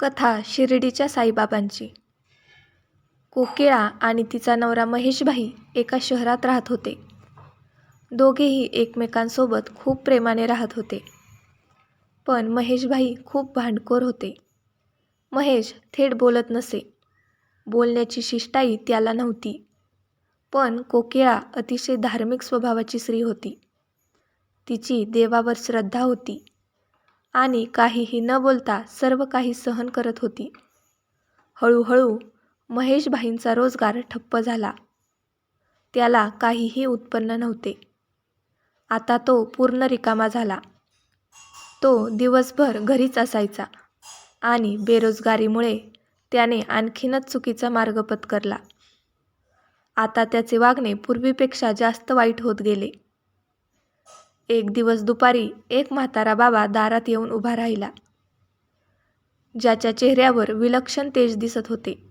कथा शिर्डीच्या साईबाबांची कोकिळा आणि तिचा नवरा महेशभाई एका शहरात राहत होते. दोघेही एकमेकांसोबत खूप प्रेमाने राहत होते. पण महेशभाई खूप भांडखोर होते. महेश थेट बोलत नसे. बोलण्याची शिष्टाई त्याला नव्हती. पण कोकिळा अतिशय धार्मिक स्वभावाची स्त्री होती. तिची देवावर श्रद्धा होती आणि काहीही न बोलता सर्व काही सहन करत होती. हळूहळू महेशभाईंचा रोजगार ठप्प झाला. त्याला काहीही उत्पन्न नव्हते. आता तो पूर्ण रिकामा झाला. तो दिवसभर घरीच असायचा आणि बेरोजगारीमुळे त्याने आणखीनच चुकीचा मार्ग पत्करला. आता त्याचे वागणे पूर्वीपेक्षा जास्त वाईट होत गेले. एक दिवस दुपारी एक म्हातारा बाबा दारात येऊन उभा राहिला. ज्याच्या चेहऱ्यावर विलक्षण तेज दिसत होते.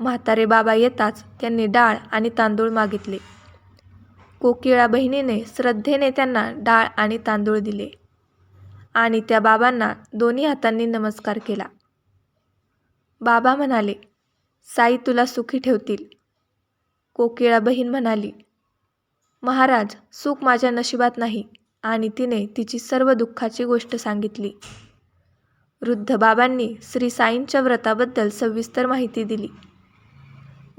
म्हातारे बाबा येताच त्यांनी डाळ आणि तांदूळ मागितले. कोकिळा बहिणीने श्रद्धेने त्यांना डाळ आणि तांदूळ दिले आणि त्या बाबांना दोन्ही हातांनी नमस्कार केला. बाबा म्हणाले, साई तुला सुखी ठेवतील. कोकिळा बहीण म्हणाली, महाराज सुख माझ्या नशिबात नाही आणि तिने तिची सर्व दुःखाची गोष्ट सांगितली. वृद्ध बाबांनी श्री साईंच्या व्रताबद्दल सविस्तर माहिती दिली.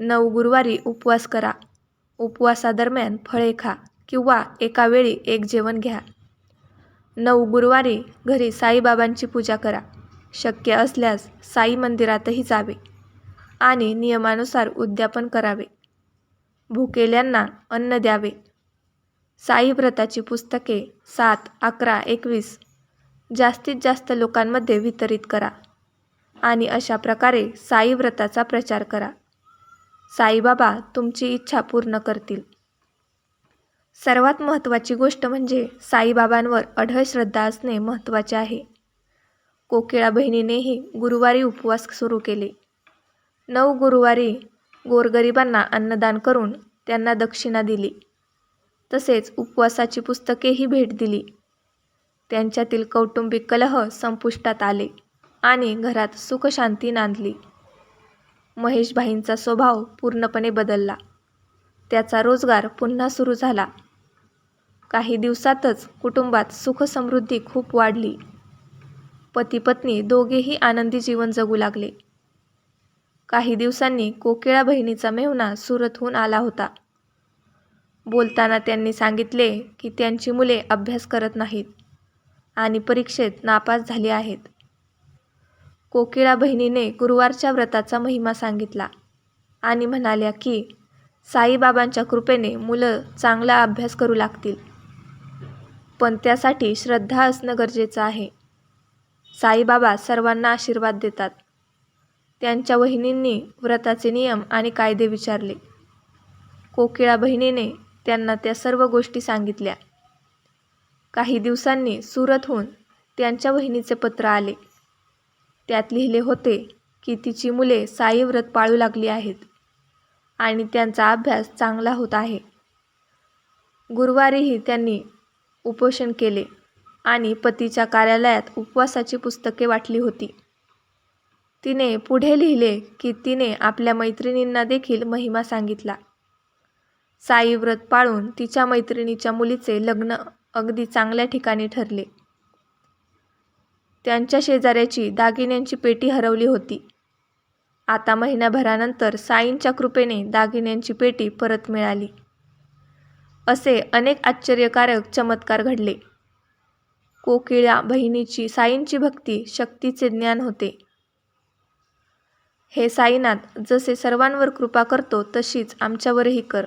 नऊ गुरुवारी उपवास करा. उपवासादरम्यान फळे खा किंवा एका वेळी एक जेवण घ्या. नऊ गुरुवारी घरी साईबाबांची पूजा करा. शक्य असल्यास साई मंदिरातही जावे आणि नियमानुसार उद्यापन करावे. भुकेल्यांना अन्न द्यावे. साई व्रताची पुस्तके सात, अकरा, एकवीस जास्तीत जास्त लोकांमध्ये वितरित करा आणि अशा प्रकारे साईव्रताचा प्रचार करा. साईबाबा तुमची इच्छा पूर्ण करतील. सर्वात महत्त्वाची गोष्ट म्हणजे साईबाबांवर अढळ श्रद्धा असणे महत्त्वाचे आहे. कोकिळा बहिणीनेही गुरुवारी उपवास सुरू केले. नऊ गुरुवारी गोरगरिबांना अन्नदान करून त्यांना दक्षिणा दिली. तसेच उपवासाची पुस्तकेही भेट दिली. त्यांच्यातील कौटुंबिक कलह संपुष्टात आले आणि घरात सुखशांती नांदली. महेशभाईंचा स्वभाव पूर्णपणे बदलला. त्याचा रोजगार पुन्हा सुरू झाला. काही दिवसातच कुटुंबात सुखसमृद्धी खूप वाढली. पती-पत्नी दोघेही आनंदी जीवन जगू लागले. काही दिवसांनी कोकिळा बहिणीचा मेहुणा सुरतहून आला होता. बोलताना त्यांनी सांगितले की त्यांची मुले अभ्यास करत नाहीत आणि परीक्षेत नापास झाली आहेत. कोकिळा बहिणीने गुरुवारच्या व्रताचा महिमा सांगितला आणि म्हणाल्या की साईबाबांच्या कृपेने मुलं चांगला अभ्यास करू लागतील. पण त्यासाठी श्रद्धा असणं गरजेचं आहे. साईबाबा सर्वांना आशीर्वाद देतात. त्यांच्या वहिनींनी व्रताचे नियम आणि कायदे विचारले. कोकिळा बहिणीने त्यांना त्या सर्व गोष्टी सांगितल्या. काही दिवसांनी सुरतहून त्यांच्या वहिनीचे पत्र आले. त्यात लिहिले होते की तिची मुले साई व्रत पाळू लागली आहेत आणि त्यांचा अभ्यास चांगला होत आहे. गुरुवारीही त्यांनी उपोषण केले आणि पतीच्या कार्यालयात उपवासाची पुस्तके वाटली होती. तिने पुढे लिहिले की तिने आपल्या मैत्रिणींना देखील महिमा सांगितला. साई व्रत पाळून तिच्या मैत्रिणीच्या मुलीचे लग्न अगदी चांगल्या ठिकाणी ठरले. त्यांच्या शेजाऱ्याची दागिन्यांची पेटी हरवली होती. आता महिन्याभरानंतर साईंच्या कृपेने दागिन्यांची पेटी परत मिळाली. असे अनेक आश्चर्यकारक चमत्कार घडले. कोकिळ्या बहिणीची साईंची भक्ती, शक्तीचे ज्ञान होते. हे साईनाथ जसे सर्वांवर कृपा करतो तशीच आमच्यावरही कर.